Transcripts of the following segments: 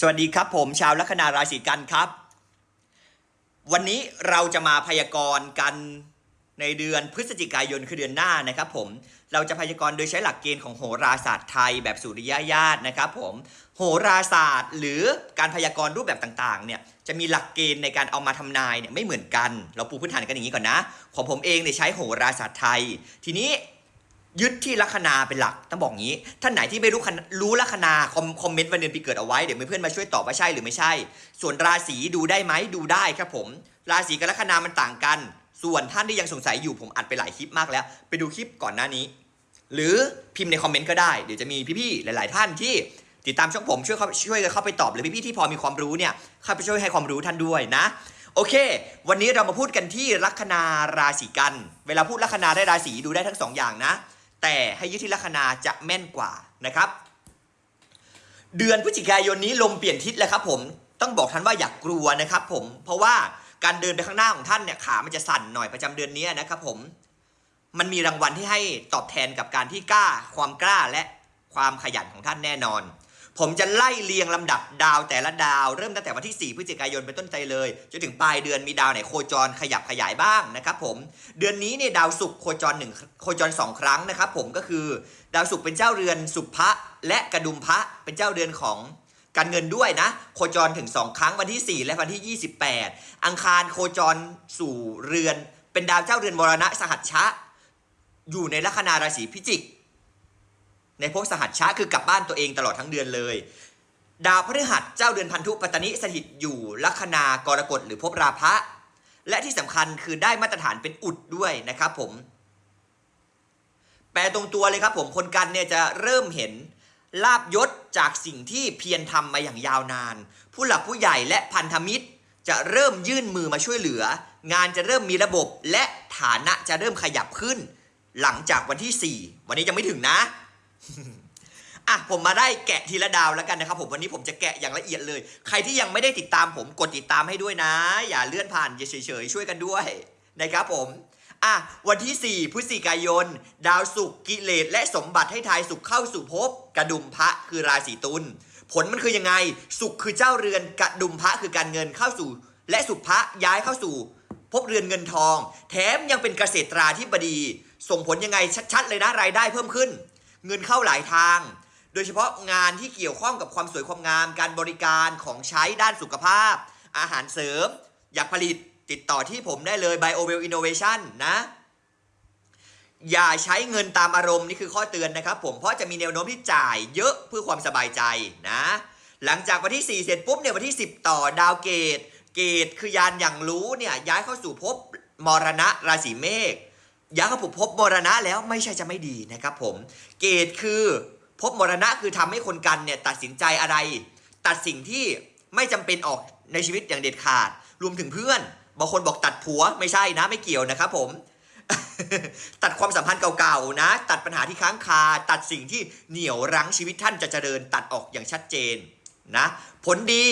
สวัสดีครับผมชาวลัคนาราศีกันครับ วันนี้เราจะมาพยากรณ์กันในเดือนพฤศจิกายนคือเดือนหน้านะครับผมเราจะพยากรณ์โดยใช้หลักเกณฑ์ของโหราศาสตร์ไทยแบบสุริยญาตนะครับผมโหราศาสตร์ หรือการพยากรณ์รูปแบบต่างๆเนี่ยจะมีหลักเกณฑ์ในการเอามาทำนายเนี่ยไม่เหมือนกัน เราปูพื้นฐานกันอย่างนี้ก่อนนะของผมเองเนี่ยใช้โหราศาสตร์ไทย ทีนี้ ยึดที่ลัคนาเป็นหลักต้องบอกงี้ ท่านไหนที่ไม่รู้รู้ลัคนาคอมคอมเมนต์วันเดือนปีเกิดเอาไว้เดี๋ยวมีเพื่อนมาช่วยตอบว่าใช่หรือไม่ใช่ ส่วนราศีดูได้ไหมดูได้ครับผม ราศีกับลัคนามันต่างกัน ส่วนท่านที่ยังสงสัยอยู่ผมอัดไปหลายคลิปมากแล้ว ไปดูคลิปก่อนหน้านี้ หรือพิมพ์ในคอมเมนต์ก็ได้เดี๋ยวจะมีพี่ๆหลาย ๆ ท่านที่ติดตามช่องผมช่วยเข้าช่วยกันเข้าไปตอบหรือพี่ๆที่พอมีความรู้เนี่ยเข้าไปช่วยให้ความรู้ท่านด้วยนะโอเค วันนี้เรามาพูดกันที่ลัคนาราศีกัน เวลาพูดลัคนาได้ราศีดูได้ทั้งสองอย่างนะ แต่ให้ยึดที่ลัคนาจะแม่นกว่านะครับ เดือนพฤศจิกายนนี้ลมเปลี่ยนทิศแล้วครับผมต้องบอกท่านว่าอย่ากกลัวนะครับ ผมเพราะว่าการเดินไปข้างหน้าของท่านเนี่ยขามันจะสั่นหน่อยประจำเดือนนี้นะครับ ผมมันมีรางวัลที่ให้ตอบแทนกับการที่กล้า ความกล้าและความขยันของท่านแน่นอน ผมจะไล่เรียงลำดับดาวแต่ละดาว เริ่มตั้งแต่วันที่ 4 พฤศจิกายนเป็นต้นไปเลยจนถึงปลายเดือนมีดาวไหนโคจรขยับขยายบ้างนะครับผมเดือนนี้เนี่ยดาวศุกร์โคจรหนึ่งโคจรสองครั้งนะครับผมก็คือดาวศุกร์เป็นเจ้าเรือนสุภะและกระดุมพระเป็นเจ้าเรือนของการเงินด้วยนะ โคจรถึง 2 ครั้งวันที่ 4 และวันที่ 28 อังคารโคจรสู่เรือน เป็นดาวเจ้าเรือนมรณะสหัชชะ อยู่ในลัคนาราศีพิจิก ในภพสหัชชะคือกลับบ้านตัวเองตลอดทั้งเดือนเลย ดาวพฤหัสเจ้าเดือนพันธุปัตตนิสถิตอยู่ลัคนากรกฎหรือภพราพะ และที่สำคัญคือได้มาตรฐานเป็นอุดด้วยนะครับผม แปลตรงตัวเลยครับผมคนกันเนี่ยจะเริ่มเห็นลาบยศจากสิ่งที่เพียรทำมาอย่างยาวนาน ผู้หลักผู้ใหญ่และพันธมิตร จะเริ่มยื่นมือมาช่วยเหลือ งานจะเริ่มมีระบบและฐานะจะเริ่มขยับขึ้น หลังจากวันที่ 4 วันนี้ยังไม่ถึงนะ อะผมมาได้แกะทีละดาวแล้วกันนะครับ ผมวันนี้ผมจะแกะอย่างละเอียดเลย ใครที่ยังไม่ได้ติดตามผมกดติดตามให้ด้วยนะ อย่าเลื่อนผ่านอย่าเฉยๆช่วยกันด้วยนะครับผมอะวันที่ 4 พฤศจิกายน ดาวศุกกิเลสและสมบัติให้ทายศุกร์เข้าสู่ภพกระดุมพระคือราศีตุลผลมันคือยังไงศุกร์คือเจ้าเรือนกระดุมพระคือการเงินเข้าสู่ และสุภะย้ายเข้าสู่ภพเรือนเงินทอง แถมยังเป็นเกษตราธิบดี ส่งผลยังไงชัด ๆ เลยนะรายได้เพิ่มขึ้น เงินเข้าหลายทาง โดยเฉพาะงานที่เกี่ยวข้องกับความสวยความงาม การบริการของใช้ด้านสุขภาพ อาหารเสริม อยากผลิตติดต่อที่ผมได้เลย BioWell Innovation นะ อย่าใช้เงินตามอารมณ์นี่คือข้อเตือนนะครับ ผมเพราะจะมีแนวโน้มที่จ่ายเยอะเพื่อความสบายใจนะ หลังจากวันที่ 4 เสร็จปุ๊บเนี่ยวันที่ 10 ต่อดาวเกต เกตคือยานอย่างรู้เนี่ยย้ายเข้าสู่ภพมรณะราศีเมษ ย้ายเข้าสู่ภพมรณะแล้วไม่ใช่จะไม่ดีนะครับผม เกตคือภพมรณะคือทำให้คนกันเนี่ยตัดสินใจอะไร ตัดสิ่งที่ไม่จำเป็นออกในชีวิตอย่างเด็ดขาด รวมถึงเพื่อนบางคนบอกตัดผัวไม่ใช่นะไม่เกี่ยวนะครับผม ตัดความสัมพันธ์เก่าๆนะ ตัดปัญหาที่ค้างคา ตัดสิ่งที่เหนี่ยวรั้งชีวิตท่านจะเจริญ ตัดออกอย่างชัดเจนนะ ผลดี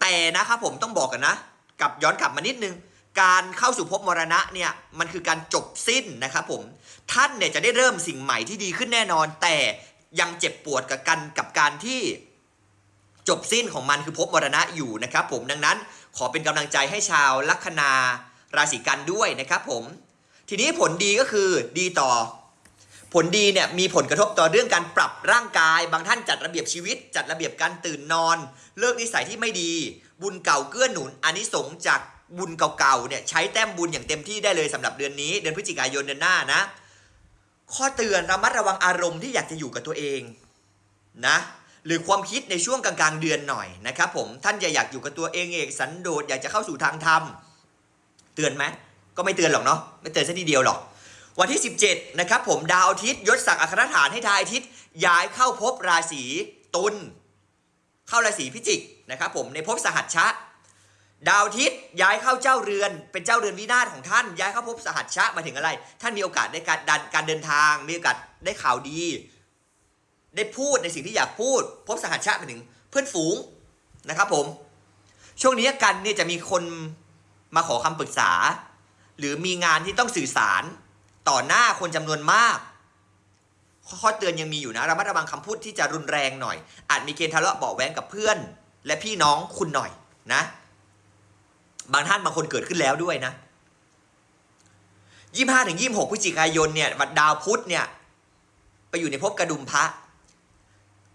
แต่นะครับผมต้องบอกกันนะกลับย้อนกลับมานิดนึง การเข้าสู่ภพมรณะเนี่ยมันคือการจบสิ้นนะครับผมท่านเนี่ยจะได้เริ่มสิ่งใหม่ที่ดีขึ้นแน่นอน แต่ยังเจ็บปวดกับกันกับการที่จบสิ้นของมันคือภพมรณะอยู่นะครับผมดังนั้นขอเป็นกำลังใจให้ชาวลัคนาราศีกันด้วยนะครับผมทีนี้ผลดีก็คือดีต่อ ผลดีเนี่ยมีผลกระทบต่อเรื่องการปรับร่างกาย บางท่านจัดระเบียบชีวิต จัดระเบียบการตื่นนอน เลิกนิสัยที่ไม่ดี บุญเก่าเกื้อหนุนอานิสงส์จาก บุญเก่าๆเนี่ยใช้แต้มบุญอย่างเต็มที่ได้เลยสำหรับเดือนนี้ เดือนพฤศจิกายนเดือนหน้านะ ข้อเตือนระมัดระวังอารมณ์ที่อยากจะอยู่กับตัวเองนะหรือความคิดในช่วงกลางๆเดือนหน่อยนะครับผมท่านจะอยากอยู่กับตัวเองเองสันโดษอยากจะเข้าสู่ทางธรรมเตือนไหมก็ไม่เตือนหรอกเนาะไม่เตือนซะทีเดียวหรอก วันที่ 17นะครับผมดาวอาทิตย์ยศศักดิ์อัครฐานให้ทายอาทิตย์ย้ายเข้าภพราศีตุลเข้าราศีพิจิกนะครับผมในภพสหัชชะ ดาวอาทิตย์ ย้ายเข้าเจ้าเรือน เป็นเจ้าเรือนวินาศของท่าน ย้ายเข้าภพสหัชชะมาถึงอะไร ท่านมีโอกาสได้การดันการเดินทาง มีโอกาสได้ข่าวดี ได้พูดในสิ่งที่อยากพูดภพสหัชชะมาถึงเพื่อนฝูงนะครับผม ช่วงนี้กันเนี่ยจะมีคนมาขอคำปรึกษา หรือมีงานที่ต้องสื่อสารต่อหน้าคนจำนวนมากข้อเตือนยังมีอยู่นะระมัดระวังคำพูดที่จะรุนแรงหน่อย อาจมีเกณฑ์ทะเลาะเบาะแว้งกับเพื่อน และพี่น้องคุณหน่อยนะ บางท่านบางคนเกิดขึ้นแล้วด้วยนะยี่ห้าถึงยี่หกพฤศจิกายนเนี่ยวัดดาวพุธเนี่ยไปอยู่ในภพกระดุมพระ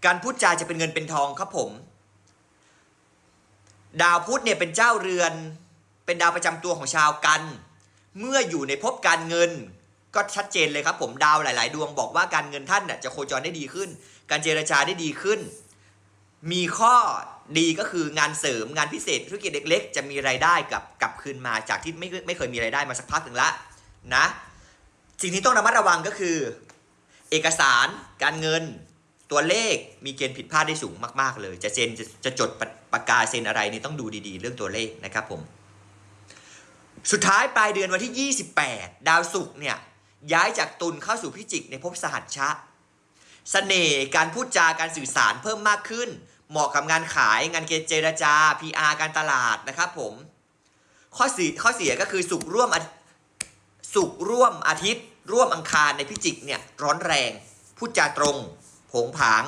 การพูดจาจะเป็นเงินเป็นทองครับผม ดาวพุธเนี่ยเป็นเจ้าเรือน เป็นดาวประจำตัวของชาวกัน เมื่ออยู่ในภพการเงิน ก็ชัดเจนเลยครับผมดาวหลาย ๆ ดวงบอกว่าการเงินท่านน่ะจะโคจรได้ดีขึ้น การเจรจาได้ดีขึ้น มีข้อดีก็คืองานเสริมงานพิเศษธุรกิจเล็ก ๆ จะมีรายได้กลับกลับคืนมาจากที่ไม่ไม่เคยมีรายได้มาสักพักหนึ่งละนะสิ่งที่ต้องระมัดระวังก็คือ เอกสารการเงิน ตัวเลขมีเกณฑ์ผิดพลาดได้สูงมากๆ เลย จะเซ็นจะจะจดปากปากกาเซ็นอะไรนี่ต้องดูดีๆ เรื่องตัวเลขนะครับผม สุดท้ายปลายเดือนวันที่ 28 ดาวศุกร์เนี่ยย้ายจากตุลเข้าสู่พิจิกในภพสหัชชะ เสน่ห์การพูดจาการสื่อสารเพิ่มมากขึ้น เหมาะกับงานขายงานเจรจา PR การตลาดนะครับผมข้อเสียข้อเสียก็คือสุขร่วมสุขร่วมอาทิตย์ ร่วมอังคารในพิจิกเนี่ยร้อนแรงพูดจาตรงผงผาง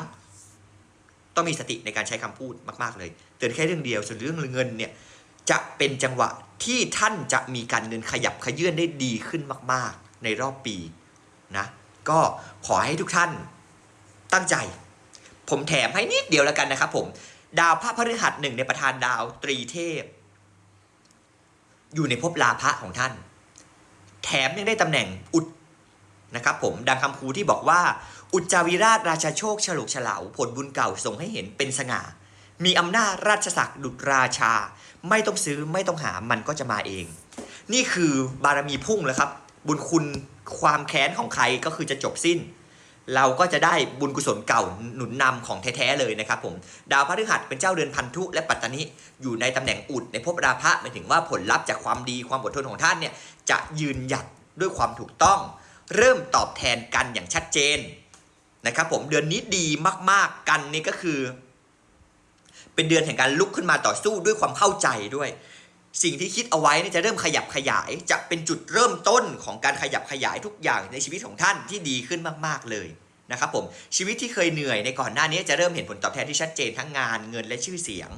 ต้องมีสติในการใช้คำพูดมาก ๆ เลย เตือนแค่เรื่องเดียวส่วนเรื่องเงินเนี่ยจะเป็นจังหวะที่ท่านจะมีการเงินขยับขยื่นได้ดีขึ้นมาก ๆ ในรอบปีนะก็ขอให้ทุกท่าน ตั้งใจ ผมแถมให้นิดเดียวแล้วกันนะครับผมดาวพระพฤหัสหนึ่งในประธานดาวตรีเทพ อยู่ในภพลาภะของท่าน แถมยังได้ตำแหน่งอุดนะครับผมดังคำครูที่บอกว่า อุจจาวิราชราชาโชคฉลุกฉลาวผลบุญเก่าส่งให้เห็นเป็นสง่า มีอำนาจราชศักดิ์ดุจราชา ไม่ต้องซื้อไม่ต้องหามันก็จะมาเอง นี่คือบารมีพุ่งแล้วครับ บุญคุณความแค้นของใครก็คือจะจบสิ้น เราก็จะได้บุญกุศลเก่าหนุนนำของแท้ๆเลยนะครับผมดาวพฤหัสเป็นเจ้าเดือนพันธุและปัตตานิอยู่ในตำแหน่งอุดในภพราพะหมายถึงว่าผลลัพธ์จากความดีความอดทนของท่านเนี่ยจะยืนหยัดด้วยความถูกต้อง เริ่มตอบแทนกันอย่างชัดเจนนะครับผมเดือนนี้ดีมากๆกันนี่ก็คือ เป็นเดือนแห่งการลุกขึ้นมาต่อสู้ด้วยความเข้าใจด้วย สิ่งที่คิดเอาไว้จะเริ่มขยับขยาย จะเป็นจุดเริ่มต้นของการขยับขยายทุกอย่างในชีวิตของท่านที่ดีขึ้นมาก ๆ เลยนะครับผมชีวิตที่เคยเหนื่อยในก่อนหน้านี้จะเริ่มเห็นผลตอบแทนที่ชัดเจนทั้งงานเงินและชื่อเสียง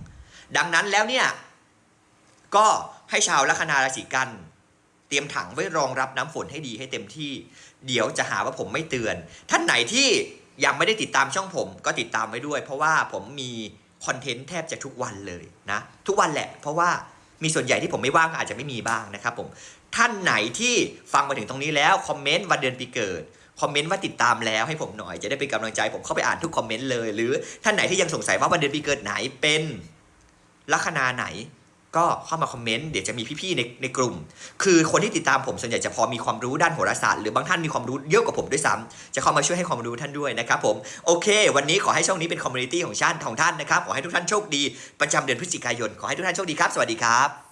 ดังนั้นแล้วเนี่ยก็ให้ชาวลัคนาราศีกันเตรียมถังไว้รองรับน้ำฝนให้ดีให้เต็มที่ เดี๋ยวจะหาว่าผมไม่เตือน ท่านไหนที่ยังไม่ได้ติดตามช่องผมก็ติดตามไว้ด้วย เพราะว่าผมมีคอนเทนต์แทบจะทุกวันเลยนะทุกวันแหละ เพราะว่า มีส่วนใหญ่ที่ผมไม่ว่างอาจจะไม่มีบ้างนะครับผมท่านไหนที่ฟังมาถึงตรงนี้แล้วคอมเมนต์วันเดือนปีเกิดคอมเมนต์ว่าติดตามแล้วให้ผมหน่อยจะได้เป็นกำลังใจผมเข้าไปอ่านทุกคอมเมนต์เลย หรือท่านไหนที่ยังสงสัยว่าวันเดือนปีเกิดไหนเป็นลัคนาไหน ก็เข้ามาคอมเมนต์เดี๋ยวจะมีพี่ๆในในกลุ่ม คือคนที่ติดตามผมส่วนใหญ่จะพอมีความรู้ด้านโหราศาสตร์หรือบางท่านมีความรู้เยอะกว่าผมด้วยซ้ำจะเข้ามาช่วยให้ความรู้ท่านด้วยนะครับผมโอเค วันนี้ขอให้ช่องนี้เป็นคอมมูนิตี้ของชาติของท่านนะครับขอให้ทุกท่านโชคดีประจำเดือนพฤศจิกายนขอให้ทุกท่านโชคดีครับ สวัสดีครับ